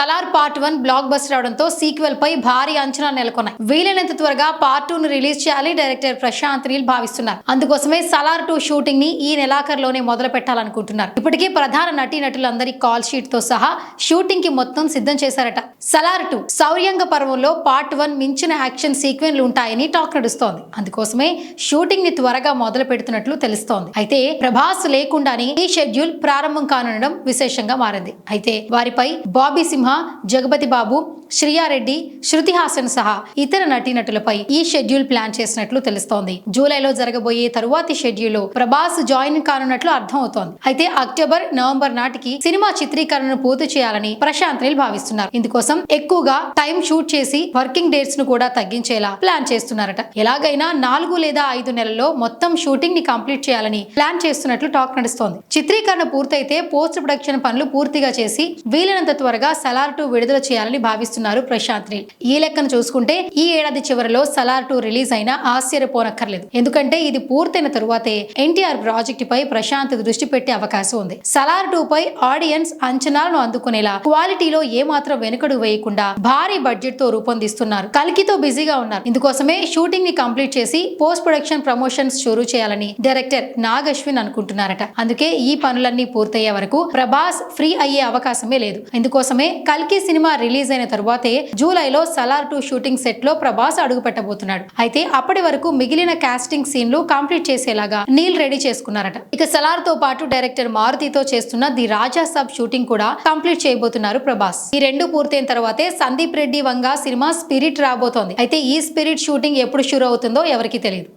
Salaar part one blockbuster అవడంతో sequel పై భారీ అంచనాలు నెలకొన్నాయి. వీలైనంత త్వరగా పార్ట్ టూ ను రిలీజ్ చేయాలి డైరెక్టర్ ప్రశాంత్ నీల్ భావిస్తున్నారు. అందుకోసమే సలార్ టూ షూటింగ్ని ఈ నెలాఖరులోనే మొదలు పెట్టాలనుకుంటున్నారు ఇప్పటికే ప్రధాన నటీనటులందరి కాల్ షీట్తో సహా షూటింగ్కి మొత్తం సిద్ధం చేశారట. సలార్ టూ సౌర్యంగ పర్వంలో పార్ట్ వన్ మించిన యాక్షన్ సీక్వెన్లు ఉంటాయని టాక్ నడుస్తోంది. అందుకోసమే షూటింగ్ని త్వరగా మొదలు పెడుతున్నట్లు తెలుస్తోంది. అయితే ప్రభాస్ లేకుండానే ఈ షెడ్యూల్ ప్రారంభం కానుండడం విశేషంగా మారింది. అయితే వారిపై బాబీ సింహ జగపతి బాబు శ్రియారెడ్డి శృతి హాసన్ సహా ఇతర నటీనటులపై ఈ షెడ్యూల్ ప్లాన్ చేసినట్లు తెలుస్తోంది. జూలైలో జరగబోయే తరువాతి షెడ్యూల్ ప్రభాస్ జాయిన్ కానున్నట్లు అర్థం అవుతోంది అయితే అక్టోబర్ నవంబర్ నాటికి సినిమా చిత్రీకరణను పూర్తి చేయాలని ప్రశాంత్ నీల్ భావిస్తున్నారు. ఇందుకోసం ఎక్కువగా టైం షూట్ చేసి వర్కింగ్ డేట్స్ను కూడా తగ్గించేలా ప్లాన్ చేస్తున్నారట. ఎలాగైనా నాలుగు లేదా ఐదు నెలల్లో మొత్తం షూటింగ్ని కంప్లీట్ చేయాలని ప్లాన్ చేస్తున్నట్లు టాక్ నడుస్తోంది. చిత్రీకరణ పూర్తయితే పోస్ట్ ప్రొడక్షన్ పనులు పూర్తిగా చేసి వీలైనంత త్వరగా సలార్ టూ విడుదల చేయాలని భావిస్తున్నారు ప్రశాంత్ నీల్ ఈ లెక్కను చూసుకుంటే ఈ ఏడాది చివరిలో సలార్ టూ రిలీజ్ అయినా ఆశ్చర్యపోనక్కర్లేదు ఎందుకంటే ఇది పూర్తయిన తరువాతే ఎన్టీఆర్ ప్రాజెక్ట్ పై ప్రశాంత్ దృష్టి పెట్టే అవకాశం ఉంది. సలార్ టూ పై ఆడియన్స్ అంచనాలను అందుకునేలా క్వాలిటీలో ఏమాత్రం వెనుకడు వేయకుండా భారీ బడ్జెట్తో రూపొందిస్తున్నారు. కల్కితో బిజీగా ఉన్నారు. ఇందుకోసమే షూటింగ్ని కంప్లీట్ చేసి పోస్ట్ ప్రొడక్షన్ ప్రమోషన్స్ షురూ చేయాలని డైరెక్టర్ నాగ్ అశ్విన్ అనుకుంటున్నారట. అందుకే ఈ పనులన్నీ పూర్తయ్యే వరకు ప్రభాస్ ఫ్రీ అయ్యే అవకాశమే లేదు. ఇందుకోసమే కల్కి సినిమా రిలీజ్ అయిన తరువాతే జూలైలో సలార్ టూ షూటింగ్ సెట్లో ప్రభాస్ అడుగు పెట్టబోతున్నాడు అయితే అప్పటి వరకు మిగిలిన కాస్టింగ్ సీన్లు కంప్లీట్ చేసేలాగా నీల్ రెడీ చేసుకున్నారట. ఇక సలార్తో పాటు డైరెక్టర్ మారుతితో చేస్తున్న ది రాజా సబ్ షూటింగ్ కూడా కంప్లీట్ చేయబోతున్నారు ప్రభాస్. ఈ రెండు పూర్తయిన తర్వాతే సందీప్ రెడ్డి వంగ సినిమా స్పిరిట్ రాబోతోంది. అయితే ఈ స్పిరిట్ షూటింగ్ ఎప్పుడు షూర్ అవుతుందో ఎవరికి తెలియదు.